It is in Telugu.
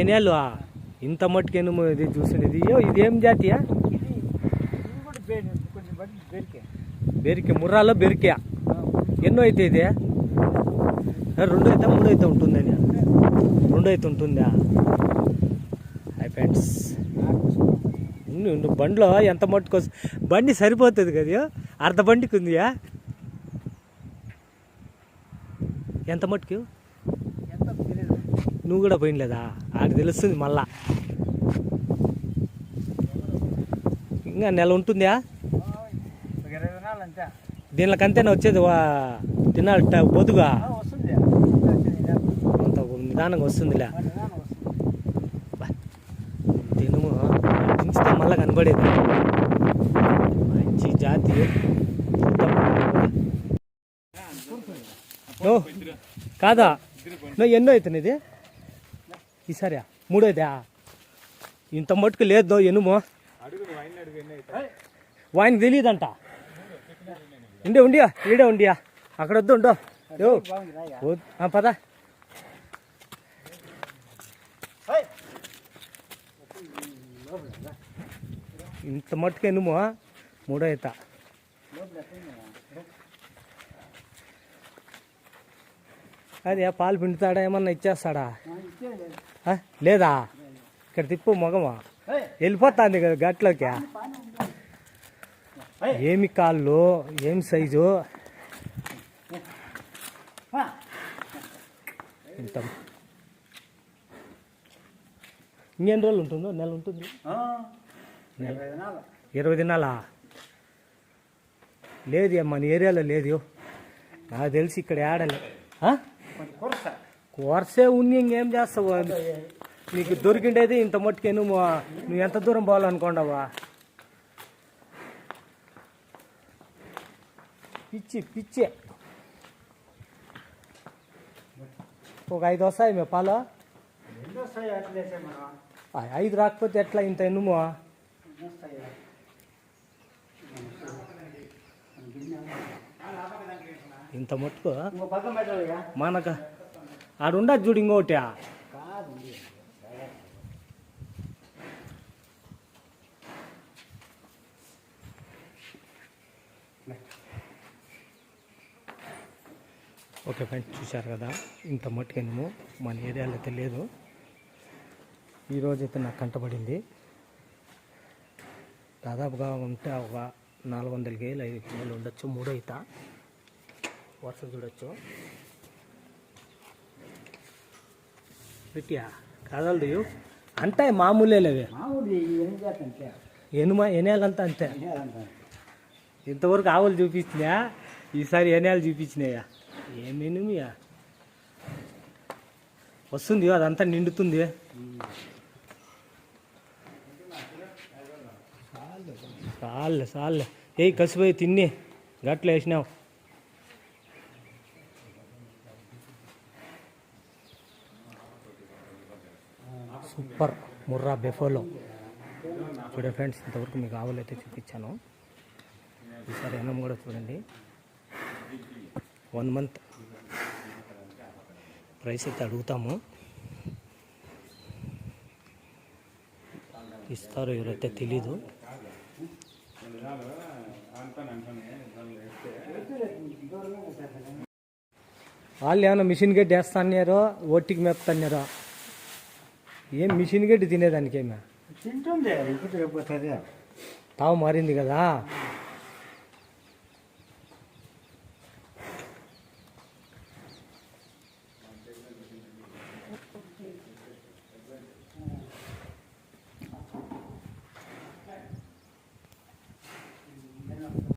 ఎనేళ్ళు ఇంత మట్టుకేను ఇది చూసిండేది ఇదేం జాతియా? కూడా కొంచెం బెరికే బెరికే ముర్రాలో బెరికే. ఎన్నో అయితే ఇదే? రెండు అయితే మూడు అయితే ఉంటుందని. రెండు అయితే ఉంటుందా? Hi friends. బండిలో ఎంత మట్టుకు బండి సరిపోతుంది కదా అర్ధ బండికి ఉందియా? ఎంత మట్టుకు? ఎంత నువ్వు కూడా పోయినలేదా? ఆడ తెలుస్తుంది మళ్ళా. ఇంకా నెల ఉంటుందా? ఇరవై దీనికంతేనా వచ్చేది? వా తినాలి ట- పొదుగా వస్తుంది అంత నిదానంగా వస్తుందిలే. దినాలు దించితే మళ్ళా కనబడేది. మంచి జాతి. కాదా? నువ్వు ఎన్నో అవుతుంది ఇది? ఈసారి మూడోదా ఇంత మట్టుకు లేదు ఎనుమో. వాయిన్ తెలియదంట ఉండే ఉండియా ఈడే ఉండియా అక్కడ వద్దు ఉండో. పద. ఇంత మట్టుకు ఎనుము మూడో అవుతా అది పాలు పిండుతాడా ఏమన్నా ఇచ్చేస్తాడా? లేదా? ఇక్కడ తిప్పు మగమా? వెళ్ళిపోతుంది కదా గట్లోకి. ఏమి కాళ్ళు? ఏం సైజు? ఇంత. ఇంకెన్ని రోజులు ఉంటుందో? నెల ఉంటుంది. ఇరవై దినాలు. లేదు మన ఏరియాలో లేదు. నాకు తెలిసి ఇక్కడ ఏడలే. ఆ? కొంచెం కొరస. ఉన్ని ఇంకేం చేస్తావు? నీకు దొరికిండేది ఇంత మట్టుకే నువ్వు నువ్వు ఎంత దూరం పోవాలనుకోండావా పిచ్చి పిచ్చే. ఒక ఐదు వస్తాయి మే పాలు. ఐదు రాకపోతే ఎట్లా ఇంత ఎన్నుము? ఎన్ని వస్తాయి. ఇంత మట్టుకు. మనకు ఆడుండదు చూడు ఇంకోటి. ఓకే ఫ్రెండ్స్ చూశారు కదా? ఇంత మట్టుకెనము మన ఏరియాలో అయితే లేదు. ఈరోజు అయితే నాకు కంటపడింది. దాదాపుగా ఉంటే ఒక నాలుగు వందల గేలు ఐదు గేలు ఉండొచ్చు మూడు అవుతా వరుస చూడొచ్చు. పెట్టియా? కాదలదు అంటే మామూలేలేవి ఎనుమ ఎనేలంతా అంతే. ఇంతవరకు ఆవులు చూపించినా ఈసారి ఎనేలు చూపించినాయా? ఏమేనుమియా వస్తుంది అదంతా నిండుతుంది. చాలే చాలే ఏ కసిపోయి తిని గట్ల వేసినావు. సూపర్. ముర్రా బెఫోలో. చూడండి ఫ్రెండ్స్ ఇంతవరకు మీకు ఆవులు అయితే చూపించాను. ఈసారి అన్నం కూడా చూడండి. వన్ మంత్ ప్రైస్ అయితే అడుగుతాము. ఇస్తారో ఎవరైతే తెలీదు. వాళ్ళు ఏమైనా మిషన్ గడ్డి వేస్తాన్నారో ఒట్టికి మేపుతున్నారో? ఏం మిషన్ గడ్డి తినేదానికి ఏమే తింటుంది తావు మారింది కదా.